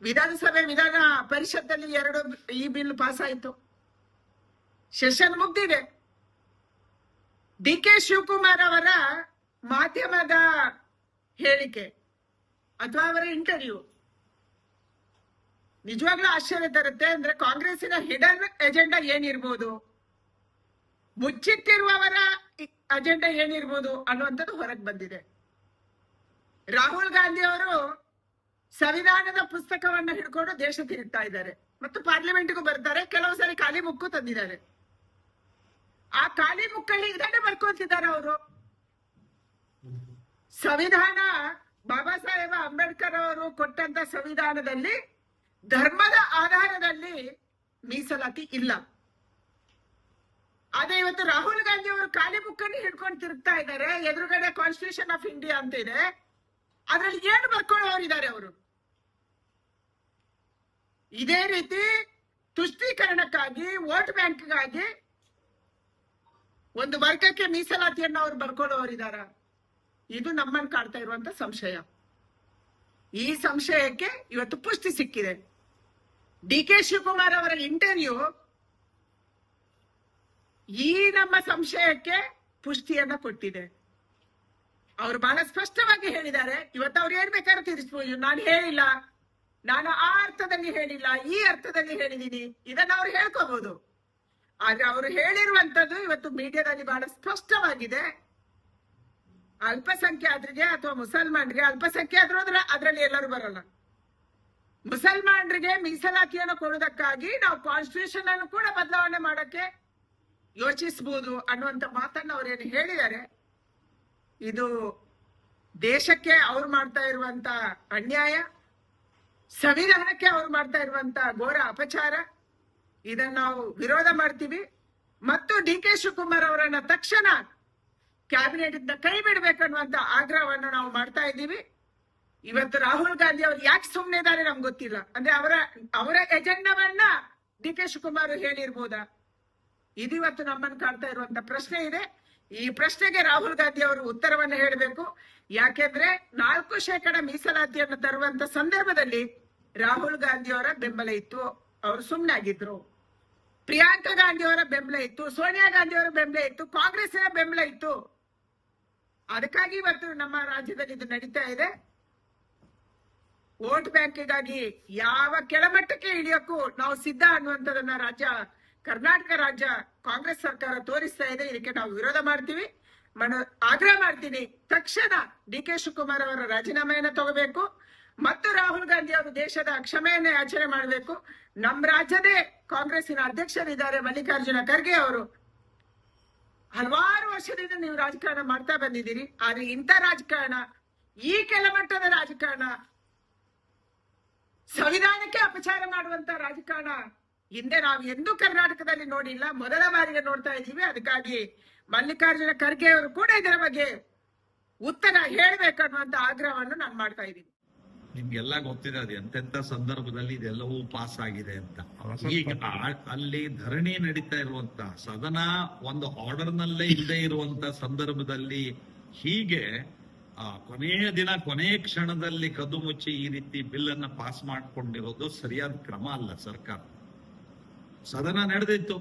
ವಿಧಾನ ಪರಿಷತ್ತಲ್ಲಿ ಎರಡು ಈ ಬಿಲ್ ಪಾಸ್ ಆಯಿತು ಸೆಷನ್ ಮುಗ್ದಿದೆ. ಡಿ ಕೆ ಶಿವಕುಮಾರ್ ಅವರ ಮಾಧ್ಯಮದ ಹೇಳಿಕೆ ಅಥವಾ ಅವರ ಇಂಟರ್ವ್ಯೂ ನಿಜವಾಗ್ಲೂ ಆಶ್ಚರ್ಯ ತರುತ್ತೆ ಅಂದ್ರೆ ಕಾಂಗ್ರೆಸ್ಸಿನ ಹಿಡನ್ ಎಜೆಂಡಾ ಏನಿರ್ಬೋದು? ಮುಚ್ಚಿಟ್ಟಿರುವವರ ಅಜೆಂಡಾ ಏನಿರ್ಬೋದು ಅನ್ನುವಂಥದ್ದು ಹೊರಗೆ ಬಂದಿದೆ. ರಾಹುಲ್ ಗಾಂಧಿ ಅವರು ಸಂವಿಧಾನದ ಪುಸ್ತಕವನ್ನ ಹಿಡ್ಕೊಂಡು ದೇಶ ತಿರುಗ್ತಾ ಇದ್ದಾರೆ. ಮತ್ತು ಪಾರ್ಲಿಮೆಂಟ್ಗೂ ಬರ್ತಾರೆ, ಕೆಲವು ಸಾರಿ ಖಾಲಿ ಮುಕ್ಕು ತಂದಿದ್ದಾರೆ. ಆ ಖಾಲಿ ಮುಕ್ಕಲ್ಲಿ ಇದನ್ನೇ ಬರ್ಕೊಂತಿದ್ದಾರೆ ಅವರು. ಸಂವಿಧಾನ, ಬಾಬಾ ಸಾಹೇಬ ಅಂಬೇಡ್ಕರ್ ಅವರು ಕೊಟ್ಟಂತ ಸಂವಿಧಾನದಲ್ಲಿ ಧರ್ಮದ ಆಧಾರದಲ್ಲಿ ಮೀಸಲಾತಿ ಇಲ್ಲ. ಆದ್ರೆ ಇವತ್ತು ರಾಹುಲ್ ಗಾಂಧಿ ಅವರು ಖಾಲಿ ಬುಕ್ಕನ್ನು ಹಿಡ್ಕೊಂಡು ತಿರುಗ್ತಾ ಇದ್ದಾರೆ. ಎದುರುಗಡೆ ಕಾನ್ಸ್ಟಿಟ್ಯೂಷನ್ ಆಫ್ ಇಂಡಿಯಾ ಅಂತ ಇದೆ ಅದ್ರಲ್ಲಿ ಏನು ಬರ್ಕೊಳ್ಳೋರಿದ್ದಾರೆ ಅವರು? ಇದೇ ರೀತಿ ತುಷ್ಟೀಕರಣಕ್ಕಾಗಿ, ವೋಟ್ ಬ್ಯಾಂಕ್ಗಾಗಿ ಒಂದು ವರ್ಗಕ್ಕೆ ಮೀಸಲಾತಿಯನ್ನು ಅವ್ರು ಬರ್ಕೊಳ್ಳೋರಿದಾರ ಇದು ನಮ್ಮನ್ನು ಕಾಡ್ತಾ ಇರುವಂತ ಸಂಶಯ. ಈ ಸಂಶಯಕ್ಕೆ ಇವತ್ತು ಪುಷ್ಟಿ ಸಿಕ್ಕಿದೆ. ಡಿ ಕೆ ಶಿವಕುಮಾರ್ ಅವರ ಇಂಟರ್ವ್ಯೂ ಈ ನಮ್ಮ ಸಂಶಯಕ್ಕೆ ಪುಷ್ಟಿಯನ್ನ ಕೊಟ್ಟಿದೆ. ಅವರು ಬಹಳ ಸ್ಪಷ್ಟವಾಗಿ ಹೇಳಿದ್ದಾರೆ. ಇವತ್ತು ಅವ್ರು ಏನ್ ಬೇಕಾದ್ರೂ ನಾನು ಹೇಳಿಲ್ಲ. ನಾನು ಆ ಅರ್ಥದಲ್ಲಿ ಹೇಳಿಲ್ಲ. ಈ ಅರ್ಥದಲ್ಲಿ ಹೇಳಿದೀನಿ. ಇದನ್ನ ಅವ್ರು ಹೇಳ್ಕೋಬಹುದು ಆದ್ರೆ ಅವರು ಹೇಳಿರುವಂತದ್ದು ಇವತ್ತು ಮೀಡಿಯಾದಲ್ಲಿ ಬಹಳ ಸ್ಪಷ್ಟವಾಗಿದೆ. ಅಲ್ಪಸಂಖ್ಯಾತರಿಗೆ ಅಥವಾ ಮುಸಲ್ಮಾನರಿಗೆ, ಅಲ್ಪಸಂಖ್ಯಾತರು ಅಂದ್ರೆ ಅದರಲ್ಲಿ ಎಲ್ಲರೂ ಬರಲ್ಲ. ಮುಸಲ್ಮಾನರಿಗೆ ಮೀಸಲಾತಿಯನ್ನು ಕೊಡುವುದಕ್ಕಾಗಿ ನಾವು ಕಾನ್ಸ್ಟಿಟ್ಯೂಷನ್ ಅನ್ನು ಕೂಡ ಬದಲಾವಣೆ ಮಾಡಕ್ಕೆ ಯೋಚಿಸಬಹುದು ಅನ್ನುವಂತ ಮಾತನ್ನ ಅವ್ರೇನು ಹೇಳಿದ್ದಾರೆ. ಇದು ದೇಶಕ್ಕೆ ಅವ್ರು ಮಾಡ್ತಾ ಇರುವಂತ ಅನ್ಯಾಯ, ಸಂವಿಧಾನಕ್ಕೆ ಅವ್ರು ಮಾಡ್ತಾ ಇರುವಂತ ಘೋರ ಅಪಚಾರ, ಇದನ್ನ ನಾವು ವಿರೋಧ ಮಾಡ್ತೀವಿ. ಮತ್ತು ಡಿ ಕೆ ಶಿವಕುಮಾರ್ ಅವರನ್ನ ತಕ್ಷಣ ಕ್ಯಾಬಿನೆಟ್ ಇಂದ ಕೈ ಬಿಡ್ಬೇಕನ್ನುವಂತ ಆಗ್ರಹವನ್ನು ನಾವು ಮಾಡ್ತಾ ಇದ್ದೀವಿ. ಇವತ್ತು ರಾಹುಲ್ ಗಾಂಧಿ ಅವ್ರು ಯಾಕೆ ಸುಮ್ಮನೆ ಇದ್ದಾರೆ ನಮ್ಗೆ ಗೊತ್ತಿಲ್ಲ. ಅಂದ್ರೆ ಅವರ ಅವರ ಎಜೆಂಡವನ್ನ ಡಿ ಕೆ ಶಿವಕುಮಾರ್ ಹೇಳಿರ್ಬೋದಾ? ಇದಿವತ್ತು ನಮ್ಮನ್ನು ಕಾಡ್ತಾ ಇರುವಂತ ಪ್ರಶ್ನೆ ಇದೆ. ಈ ಪ್ರಶ್ನೆಗೆ ರಾಹುಲ್ ಗಾಂಧಿ ಅವರು ಉತ್ತರವನ್ನು ಹೇಳಬೇಕು. ಯಾಕೆಂದ್ರೆ ನಾಲ್ಕು ಶೇಕಡ ಮೀಸಲಾತಿಯನ್ನು ತರುವಂತ ಸಂದರ್ಭದಲ್ಲಿ ರಾಹುಲ್ ಗಾಂಧಿ ಅವರ ಬೆಂಬಲ ಇತ್ತು. ಅವರು ಸುಮ್ಮನಾಗಿದ್ರು ಪ್ರಿಯಾಂಕಾ ಗಾಂಧಿ ಅವರ ಬೆಂಬಲ ಇತ್ತು. ಸೋನಿಯಾ ಗಾಂಧಿ ಅವರ ಬೆಂಬಲ ಇತ್ತು. ಕಾಂಗ್ರೆಸ್ಸಿನ ಬೆಂಬಲ ಇತ್ತು. ಅದಕ್ಕಾಗಿ ಇವತ್ತು ನಮ್ಮ ರಾಜ್ಯದಲ್ಲಿ ಇದು ನಡೀತಾ ಇದೆ. ವೋಟ್ ಬ್ಯಾಂಕಿಗಾಗಿ ಯಾವ ಕೆಳಮಟ್ಟಕ್ಕೆ ಇಳಿಯಕ್ಕೂ ನಾವು ಸಿದ್ಧ ಅನ್ನುವಂಥದ್ದನ್ನ ರಾಜ್ಯ ಕರ್ನಾಟಕ ರಾಜ್ಯ ಕಾಂಗ್ರೆಸ್ ಸರ್ಕಾರ ತೋರಿಸ್ತಾ ಇದೆ. ಇದಕ್ಕೆ ನಾವು ವಿರೋಧ ಮಾಡ್ತೀವಿ. ಆಗ್ರಹ ಮಾಡ್ತೀನಿ. ತಕ್ಷಣ ಡಿ ಕೆ ಶಿವಕುಮಾರ್ ಅವರ ರಾಜೀನಾಮೆಯನ್ನ ತಗೋಬೇಕು. ಮತ್ತು ರಾಹುಲ್ ಗಾಂಧಿ ಅವರು ದೇಶದ ಕ್ಷಮೆಯನ್ನೇ ಆಚರಣೆ ಮಾಡಬೇಕು. ನಮ್ಮ ರಾಜ್ಯದೇ ಕಾಂಗ್ರೆಸ್ಸಿನ ಅಧ್ಯಕ್ಷರಿದ್ದಾರೆ ಮಲ್ಲಿಕಾರ್ಜುನ ಖರ್ಗೆ ಅವರು. ಹಲವಾರು ವರ್ಷದಿಂದ ನೀವು ರಾಜಕಾರಣ ಮಾಡ್ತಾ ಬಂದಿದ್ದೀರಿ. ಆದ್ರೆ ಇಂಥ ರಾಜಕಾರಣ, ಈ ಕೆಳಮಟ್ಟದ ರಾಜಕಾರಣ, ಸಂವಿಧಾನಕ್ಕೆ ಅಪಚಾರ ಮಾಡುವಂತ ರಾಜಕಾರಣ ಹಿಂದೆ ನಾವು ಎಂದೂ ಕರ್ನಾಟಕದಲ್ಲಿ ನೋಡಿಲ್ಲ ಮೊದಲ ಬಾರಿಗೆ ನೋಡ್ತಾ ಇದ್ದೀವಿ. ಅದಕ್ಕಾಗಿ ಮಲ್ಲಿಕಾರ್ಜುನ ಖರ್ಗೆ ಅವರು ಕೂಡ ಇದರ ಬಗ್ಗೆ ಉತ್ತರ ಹೇಳಬೇಕನ್ನುವಂತ ಆಗ್ರಹವನ್ನು ನಾನು ಮಾಡ್ತಾ ಇದ್ದೀನಿ. ನಿಮ್ಗೆಲ್ಲ ಗೊತ್ತಿದೆ ಅದು ಎಂತೆಂತ ಸಂದರ್ಭದಲ್ಲಿ ಇದೆಲ್ಲವೂ ಪಾಸ್ ಆಗಿದೆ ಅಂತ. ಈಗ ಅಲ್ಲಿ ಧರಣಿ ನಡೀತಾ ಇರುವಂತ ಸದನ ಒಂದು ಆರ್ಡರ್ ನಲ್ಲೇ ಇಲ್ಲದೆ ಇರುವಂತ ಸಂದರ್ಭದಲ್ಲಿ ಹೀಗೆ ಆ, ಕೊನೆಯ ದಿನ ಕೊನೆಯ ಕ್ಷಣದಲ್ಲಿ ಕದ್ದು ಮುಚ್ಚಿ ಈ ರೀತಿ ಬಿಲ್ ಅನ್ನ ಪಾಸ್ ಮಾಡ್ಕೊಂಡಿರೋದು ಸರಿಯಾದ ಕ್ರಮ ಅಲ್ಲ ಸರ್ಕಾರ. ಸದನ ನಡೆದಿತ್ತು.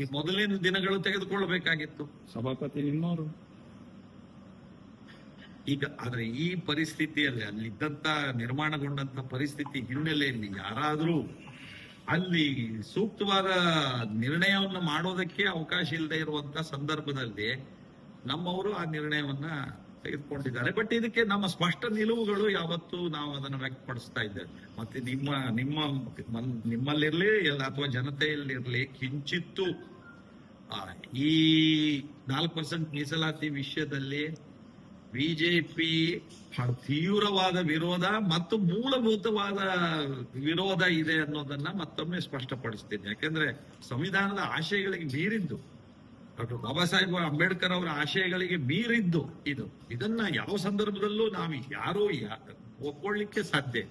ಈ ಮೊದಲಿನ ದಿನಗಳು ತೆಗೆದುಕೊಳ್ಬೇಕಾಗಿತ್ತು ಸಭಾಪತಿ ನಿಮ್ಮವರು. ಈಗ ಆದ್ರೆ ಈ ಪರಿಸ್ಥಿತಿಯಲ್ಲಿ ಅಲ್ಲಿದ್ದಂತ ನಿರ್ಮಾಣಗೊಂಡಂತ ಪರಿಸ್ಥಿತಿ ಹಿನ್ನೆಲೆಯಲ್ಲಿ ಯಾರಾದ್ರೂ ಅಲ್ಲಿ ಸೂಕ್ತವಾದ ನಿರ್ಣಯವನ್ನು ಮಾಡೋದಕ್ಕೆ ಅವಕಾಶ ಇಲ್ಲದೆ ಇರುವಂತ ಸಂದರ್ಭದಲ್ಲಿ ನಮ್ಮವರು ಆ ನಿರ್ಣಯವನ್ನ ತೆಗೆದುಕೊಂಡಿದ್ದಾರೆ. ಬಟ್ ಇದಕ್ಕೆ ನಮ್ಮ ಸ್ಪಷ್ಟ ನಿಲುವುಗಳು ಯಾವತ್ತು ನಾವು ಅದನ್ನು ವ್ಯಕ್ತಪಡಿಸ್ತಾ ಇದ್ದೇವೆ. ಮತ್ತೆ ನಿಮ್ಮ ನಿಮ್ಮ, ನಿಮ್ಮಲ್ಲಿರ್ಲಿ ಅಥವಾ ಜನತೆಯಲ್ಲಿರ್ಲಿ ಕಿಂಚಿತ್ತು ಈ ನಾಲ್ಕು ಪರ್ಸೆಂಟ್ ಮೀಸಲಾತಿ ವಿಷಯದಲ್ಲಿ ಬಿಜೆಪಿ ತೀವ್ರವಾದ ವಿರೋಧ ಮತ್ತು ಮೂಲಭೂತವಾದ ವಿರೋಧ ಇದೆ ಅನ್ನೋದನ್ನ ಮತ್ತೊಮ್ಮೆ ಸ್ಪಷ್ಟಪಡಿಸ್ತೀನಿ. ಯಾಕಂದ್ರೆ ಸಂವಿಧಾನದ ಆಶಯಗಳಿಗೆ ಮೀರಿದ್ದು. ಡಾಕ್ಟರ್ ಬಾಬಾ ಸಾಹೇಬ್ ಅಂಬೇಡ್ಕರ್ ಅವರ ಆಶಯಗಳಿಗೆ ಮೀರಿದ್ದು ಇದು ಇದನ್ನ ಯಾವ ಸಂದರ್ಭದಲ್ಲೂ ನಾವು ಯಾರೂ ಒಪ್ಕೊಳ್ಳಿಕ್ಕೆ ಸಾಧ್ಯ.